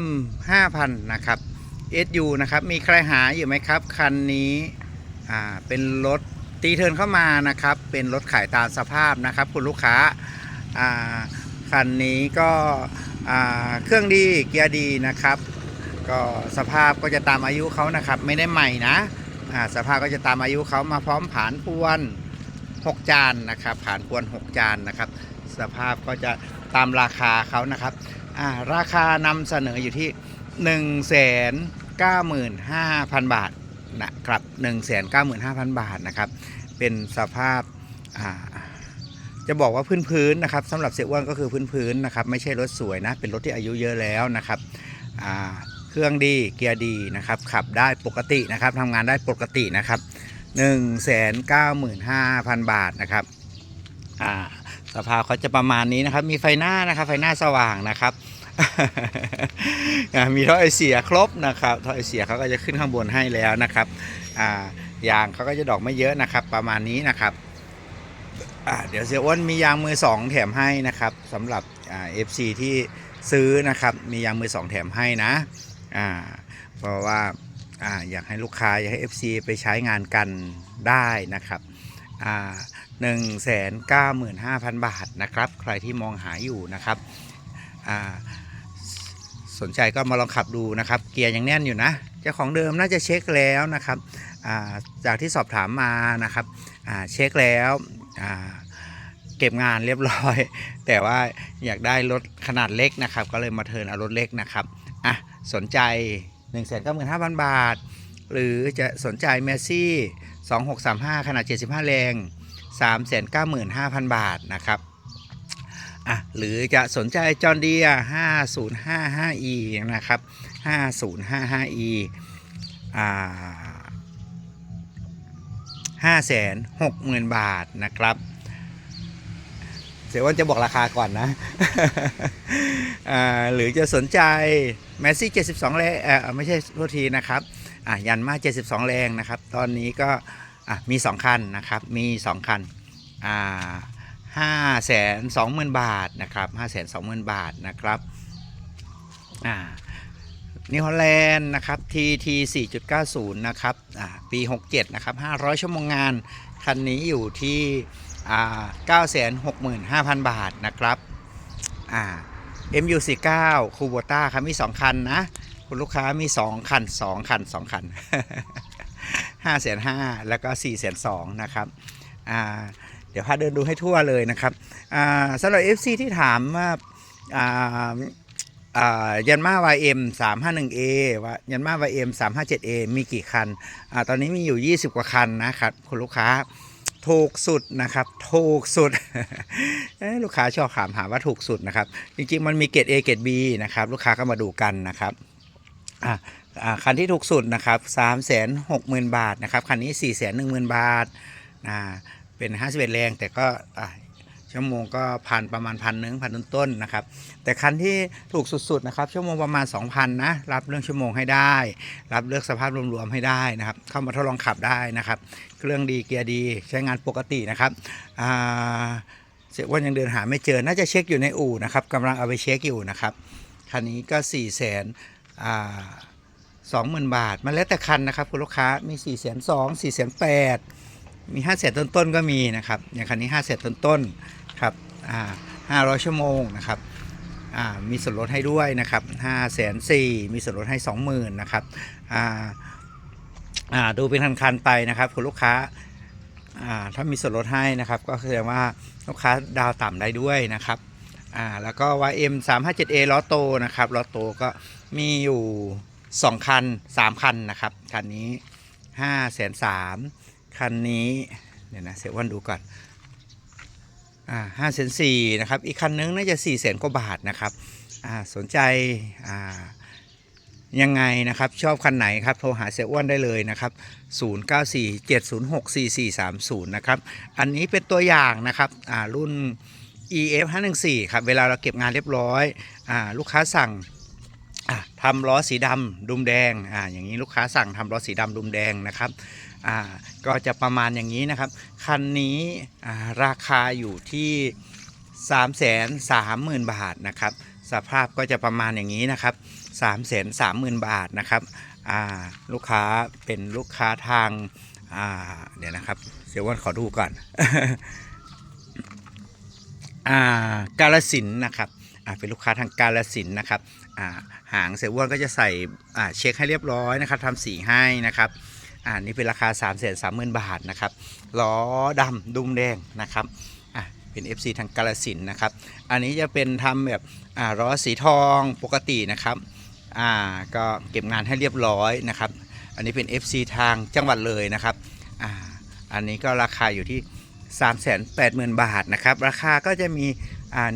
M 5000นะครับ SU นะครับ มีใครหาอยู่ไหมครับ คันนี้อ่าเป็นรถตีเทินเข้ามานะครับ เป็นรถขายตามสภาพนะครับ คุณลูกค้าอ่าคันนี้ก็อ่าเครื่องดีเกียร์ดีนะครับ ก็สภาพก็จะตามอายุเขานะครับ ไม่ได้ใหม่นะอ่าสภาพก็จะตามอายุเขามาพร้อมผานพวน6 จานนะครับ ผานพวน 6 จานนะครับ สภาพก็จะตามราคาเขานะครับ อ่าราคานำเสนออยู่ที่ 1 9 5 0 0 0 บาทนะครับ 1 9 5 0 0 0 บาทนะครับ เป็นสภาพอ่าจะบอกว่าพื้นพื้นนะครับสำหรับเสียอ้วนก็คือพื้นพื้นนะครับ ไม่ใช่รถสวยนะ เป็นรถที่อายุเยอะแล้วนะครับเครื่องดีเกียร์ดีนะครับ ขับได้ปกตินะครับทำงานได้ปกตินะครับ 1 9 5 0 0 0 บาทนะครับอ่า สภาพเขาจะประมาณนี้นะครับ มีไฟหน้านะครับ ไฟหน้าสว่างนะครับอ่ามีท่อไอเสียครบนะครับท่อไอเสียเขาก็จะขึ้นข้างบนให้แล้วนะครับอ่ายางเขาก็จะดอกไม่เยอะนะครับ ประมาณนี้นะครับอ่าเดี๋ยวเสียอ้วนมียางมือสองแถมให้นะครับสำหรับเอ่า FC ที่ซื้อนะครับ มียางมือสองแถมให้นะอ่าเพราะว่าอ่าอยากให้ลูกค้าอยากให้ FC ไปใช้งานกันได้นะครับ หนึ่งแสนเก้าหมื่นห้าพันบาทนะครับ ใครที่มองหาอยู่นะครับสนใจก็มาลองขับดูนะครับ เกียร์ยังแน่นอยู่นะเจ้าของเดิมน่าจะเช็คแล้วนะครับาจากที่สอบถามมานะครับเช็คแล้วเก็บงานเรียบร้อย แต่ว่าอยากได้รถขนาดเล็กนะครับ ก็เลยมาเทินเอารถเล็กนะครับอะสนใจ 1 9 5 0 0 0 บาท หรือจะสนใจเมซี่2635 ขนาด 75 แรง 395,000 บาทนะครับอะหรือจะสนใจจอห์นเดีย 5055e นะครับ 5055e อ่า560,000 บาทนะครับเสียว่าจะบอกราคาก่อนนะอ่าหรือจะสนใจแมสซี่72 แรงไม่ใช่โทษทีนะครับ อะยันมา 72 แรงนะครับ ตอนนี้ก็อะมี 2 คันนะครับ มี 2 คันอ่าห้าแสนสองหมื่นบาทนะครับห้าแสนสองหมื่นบาทนะครับอ่านิวฮอลแลนด์นะครับ TT 4.90 นะครับอ่าปี 67 นะครับ 500 ชั่วโมงงาน คันนี้อยู่ที่อ่า965,000 บาทนะครับอ่า MU49 คูโบต้าครับมี 2 คันนะ คุณลูกค้ามี2คัน2คัน2คัน5 5 0 0 0แล้วก็4 2 0 0 0นะครับอ่าเดี๋ยวพาเดินดูให้ทั่วเลยนะครับอ่าสำหรับ FC ที่ถามว่าอ่าอ่ายันมา YM 351A ว่ายันมา YM 357A มีกี่คันอตอนนี้มีอยู่20กว่าคันนะครับคุณลูกค้าถูกสุดนะครับถูกสุดลูกค้าชอบถามหาว่าถูกสุดนะครับ จริงๆมันมีเกรด A เกรด B นะครับ ลูกค้าก็มาดูกันนะครับ อ่าอ่าคันที่ถูกสุดนะครับ3 6 0 0 0 0บาทนะครับคันนี้4 1 0 0 0 0บาทอ่าเป็น51แรงแต่ก็อะชั่วโมงก็พันประมาณพันหนึ่งพันต้นๆนะครับ แต่คันที่ถูกสุดๆนะครับชั่วโมงประมาณ 2,000นะรับเรื่องชั่วโมงให้ได้ รับเลือกสภาพรวมๆให้ได้นะครับ เข้ามาทดลองขับได้นะครับ เครื่องดีเกียร์ดีใช้งานปกตินะครับอ่าเสียอ้วันยังเดินหาไม่เจอน่าจะเช็คอยู่ในอู่นะครับกำลังเอาไปเช็คอยู่นะครับคันนี้ก็4ี่แสน สองหมื่นบาท มันแล้วแต่คันนะครับคุณลูกค้ามี4ี่แสนสองสี่แสนแปดมี5้าแสนต้นๆก็มีนะครับอย่างคันนี้5้าแสนต้นๆครับห้าร้อยชั่วโมงนะครับมีส่วนลดให้ด้วยนะครับห้าแสนสี่มีส่วนลดให้สองหมื่นนะครับดูเป็นคันๆไปนะครับคุณลูกค้าถ้ามีส่วนลดให้นะครับ ก็แสดงว่าลูกค้าดาวต่ำได้ด้วยนะครับ อ่าแล้วก็ YM 3 5 7 A ล้อโตนะครับล้อโตก็มีอยู่ 2 คัน 3 คันนะครับ คันนี้5แสนสามคันนี้เดี๋ยวนะเซวันดูก่อนอ่าห้าแสนสี่นะครับ อีกคันนึงน่าจะสี่แสนกว่าบาทนะครับอ่าสนใจอ่ายังไงนะครับ ชอบคันไหนครับโทรหาเสียอ้วนได้เลยนะครับ 0947064430 นะครับ อันนี้เป็นตัวอย่างนะครับอ่ารุ่น EF 514ครับ เวลาเราเก็บงานเรียบร้อยอ่าลูกค้าสั่งทำล้อสีดำดุมแดงอ่าอย่างนี้ลูกค้าสั่งทำล้อสีดำดุมแดงนะครับอ่าก็จะประมาณอย่างนี้นะครับ คันนี้อ่าราคาอยู่ที่ 3 3 0 0 0 0 บาทนะครับ สภาพก็จะประมาณอย่างนี้นะครับ3ามแสนสามหมื่นบาทนะครับอ่าลูกค้าเป็นลูกค้าทางอ่าเดี๋ยวนะครับเสียวันขอดูก่อนากาลสินนะครับเป็นลูกค้าทางกาลสินนะครับาหางเสียอ้วนก็จะใส่เช็คให้เรียบร้อยนะครับทำสีให้นะครับอ่านี่เป็นราคา 3 3 0 0 0 0 บาทนะครับล้อดำดุมแดงนะครับเป็น FC ทางกาลสินนะครับ อันนี้จะเป็นทำแบบล้อสีทองปกตินะครับก็เก็บงานให้เรียบร้อยนะครับ อันนี้เป็น FC ทางจังหวัดเลยนะครับออันนี้ก็ราคาอยู่ที่ 380,000 บาทนะครับ ราคาก็จะมี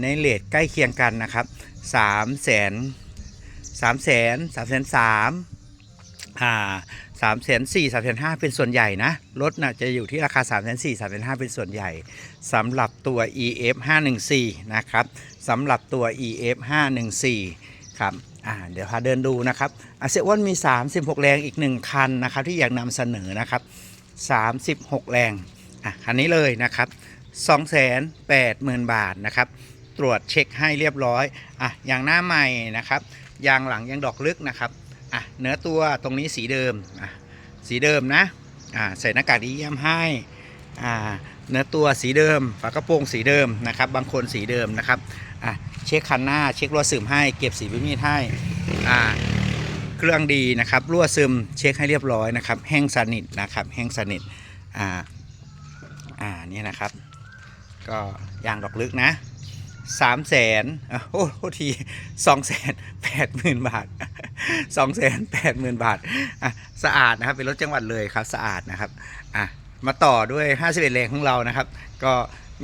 ในเลทใกล้เคียงกันนะครับ3 0 0 0 0 3 0 0 0 0 3 0 0 0อ่าสามแสนสี่สามแสนห้าเป็นส่วนใหญ่นะรถน่ะจะอยู่ที่ราคา3ามแสนสี่สามแสนห้าเป็นส่วนใหญ่สำหรับตัว EF 514นะครับสำหรับตัว EF 514ครับอ่าเดี๋ยวพาเดินดูนะครับอาเซวอนมี 36 แรงอีก 1 คันนะครับที่อยากนำเสนอนะครับ 36 แรง อะคันนี้เลยนะครับ 280,000 บาทนะครับ ตรวจเช็คให้เรียบร้อยอะยางหน้าใหม่นะครับยางหลังยังดอกลึกนะครับอะเนื้อตัวตรงนี้สีเดิมอะสีเดิมนะอ่าใส่หน้ากากดีเยี่ยมให้อ่าเนื้อตัวสีเดิม ฝากระโปรงสีเดิมนะครับ บางคนสีเดิมนะครับอะเช็คคันหน้าเช็ครั่วซึมให้เก็บสีพิมีดให้อ่าเครื่องดีนะครับรั่วซึมเช็คให้เรียบร้อยนะครับ แห้งสนิทนะครับ แห้งสนิทอ่า อ่านี่นะครับ ก็ยางดอกลึกนะสามแสนโอ้โหทีสองแสนแปดหมื่นบาทสองแสนแปดหมื่นบาทอะสะอาดนะครับเป็นรถจังหวัดเลยครับสะอาดนะครับอะมาต่อด้วย 51แรงของเรานะครับ ก็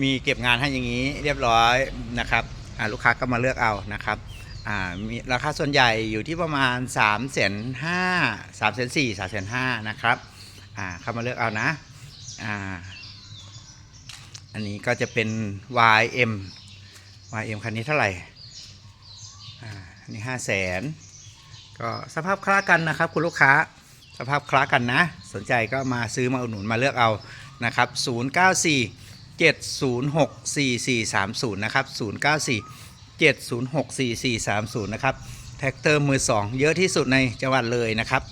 มีเก็บงานให้อย่างนี้เรียบร้อยนะครับอะลูกค้าก็มาเลือกเอานะครับอ่ามีราคาส่วนใหญ่อยู่ที่ประมาณ3ามแสนห้าสามแสนสี่สามแสนห้านะครับอ่าเข้ามาเลือกเอานะอ่า อันนี้ก็จะเป็น YM YM คันนี้เท่าไหร่อ่าอันนี้ห้าแสนก็สภาพคล้ากันนะครับคุณลูกค้าสภาพคล้ากันนะ สนใจก็มาซื้อมาอุดหนุนมาเลือกเอานะครับ 094 706 4430 นะครับ 094 706 4430 นะครับ แท็กเตอร์มือ 2 เยอะที่สุดในจังหวัดเลยนะครับ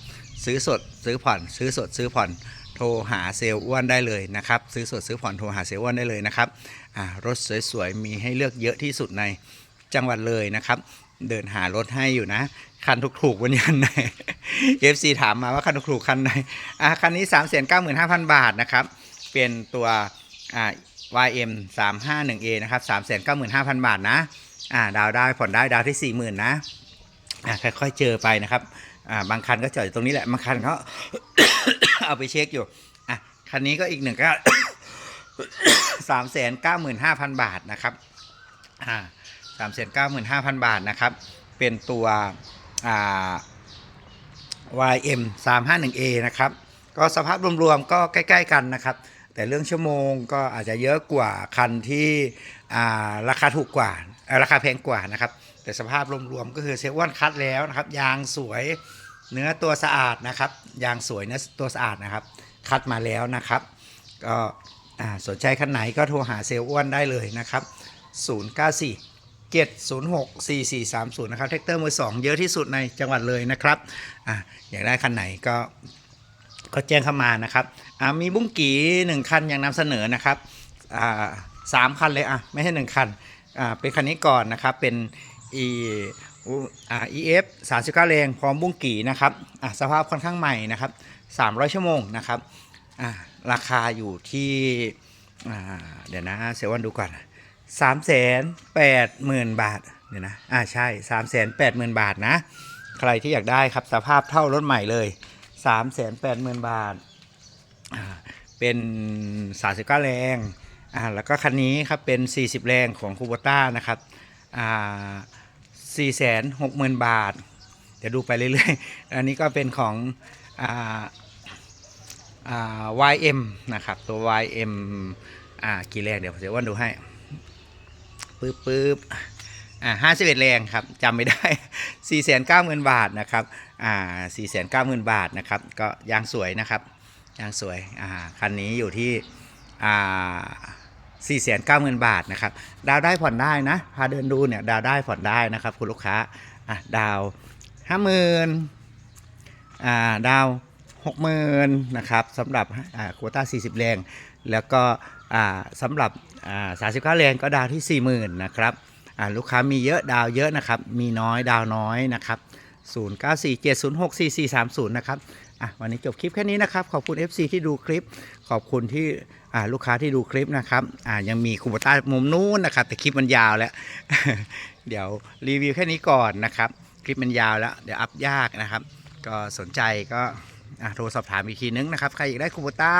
ซื้อสดซื้อผ่อน ซื้อสดซื้อผ่อนโทรหาเซลล์อ้วนได้เลยนะครับ ซื้อสดซื้อผ่อนโทรหาเซลล์อ้วนได้เลยนะครับรถสวยๆมีให้เลือกเยอะที่สุดในจังหวัดเลยนะครับ เดินหารถให้อยู่นะ คันถูกๆวันนี้คันไหน FC ถามมาว่าคันถูกๆคันไหนอะคันนี้ 3 9 5 0 0 0 บาทนะครับ เป็นตัวอ่า YM 351A นะครับ 3 9 5 0 0 0 บาทนะ อ่า ดาวได้ผ่อนได้ดาวที่ 40,000 นะ อ่าค่อยๆ เจอไปนะครับ อ่าบางคันก็จอดอยู่ตรงนี้แหละบางคันเขาเอาไปเช็คอยู่อะคันนี้ก็อีกหนึ่งก็สามแสนเก้าหมื่นห้าพันบาทนะครับอ่าสามแสนเก้าหมื่นห้าพันบาทนะครับ เป็นตัวอ่า YM 351A นะครับ ก็สภาพรวมๆก็ใกล้ ๆ กันนะครับ แต่เรื่องชั่วโมงก็อาจจะเยอะกว่าคันที่อ่าราคาถูกกว่าเออราคาแพงกว่านะครับ แต่สภาพรวมๆก็คือเซเว่นคัดแล้วนะครับ ยางสวย เนื้อตัวสะอาดนะครับ ยางสวยเนื้อตัวสะอาดนะครับ คัดมาแล้วนะครับ ก็สนใจคันไหนก็โทรหาเซลล์อ้วนได้เลยนะครับ 094 706 4430 นะครับแท็กเตอร์มือ 2 เยอะที่สุดในจังหวัดเลยนะครับออยากได้คันไหนก็ก็แจ้งเข้ามานะครับมีบุ้งกี่หนึ่งคันยังนำเสนอนะครับสามคันเลยอะไม่ใช่หนึ่งคันเป็นคันนี้ก่อนนะครับเป็น e อ่า EF 39 แรงพร้อมบุ้งกี่นะครับอะสภาพค่อนข้างใหม่นะครับ 300 ชั่วโมงนะครับอ่าราคาอยู่ที่อ่าเดี๋ยวนะเซวันดูก่อน3 8 0 0 0 0บาทเดี๋ยวนะอ่าใช่3 8 0 0 0 0บาทนะ ใครที่อยากได้ครับสภาพเท่ารถใหม่เลย3 8 0 0 0 0บาทอ่าเป็น39แรงอ่าแล้วก็คันนี้ครับเป็น40แรงของคูโบต้านะครับอ่า 4 6 0 0 0 0 บาท เดี๋ยวดูไปเรื่อยๆ อันนี้ก็เป็นของอ่าอ่า YM นะครับ ตัว YM อ่ากี่แรงเดี๋ยวเดี๋ยววันดูให้ปึ๊บปึ๊บอ่าห้าสิบเอ็ดแรงครับจำไม่ได้สี่แสนเก้าหมื่นบาทนะครับอ่าสี่แสนเก้าหมื่นบาทนะครับ ก็ยางสวยนะครับยางสวยอ่าคันนี้อยู่ที่อ่า 4 9 0 0 0 0 บาทนะครับ ดาวได้ผ่อนได้นะ พาเดินดูเนี่ยดาวได้ผ่อนได้นะครับ คุณลูกค้าอะดาว 50,000อ่าดาว 60,000นะครับสำหรับอ่าโควต้า 40 แรง แล้วก็อ่าสำหรับอ่า39 แรงก็ดาวที่ 40,000นะครับอ่าลูกค้ามีเยอะดาวเยอะนะครับ มีน้อยดาวน้อยนะครับ0947064430 นะครับ อะวันนี้จบคลิปแค่นี้นะครับ ขอบคุณ FC ที่ดูคลิป ขอบคุณที่อ่าลูกค้าที่ดูคลิปนะครับอ่ายังมีคูปต้ามุมนู้นนะครับ แต่คลิปมันยาวแล้ว เดี๋ยวรีวิวแค่นี้ก่อนนะครับ คลิปมันยาวแล้ว เดี๋ยวอัพยากนะครับ ก็สนใจก็อะโทรสอบถามอีกทีนึงนะครับ ใครอยากได้คูปต้า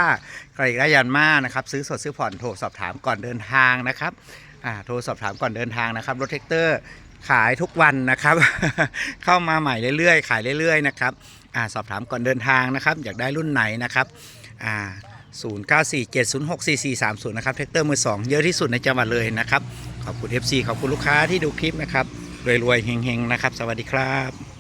ใครอยากได้ยันมานะครับ ซื้อสดซื้อผ่อนโทรสอบถามก่อนเดินทางนะครับอ่าโทรสอบถามก่อนเดินทางนะครับรถแท็กเตอร์ขายทุกวันนะครับ เข้ามาใหม่เรื่อยๆ ขายเรื่อย ๆ นะครับ อ่าสอบถามก่อนเดินทางนะครับ อยากได้รุ่นไหนนะครับอ่า0947064430 นะครับแท็กเตอร์มือ 2 เยอะที่สุดในจังหวัดเลยนะครับ ขอบคุณ FC ขอบคุณลูกค้าที่ดูคลิปนะครับรวยๆเฮงๆนะครับ สวัสดีครับ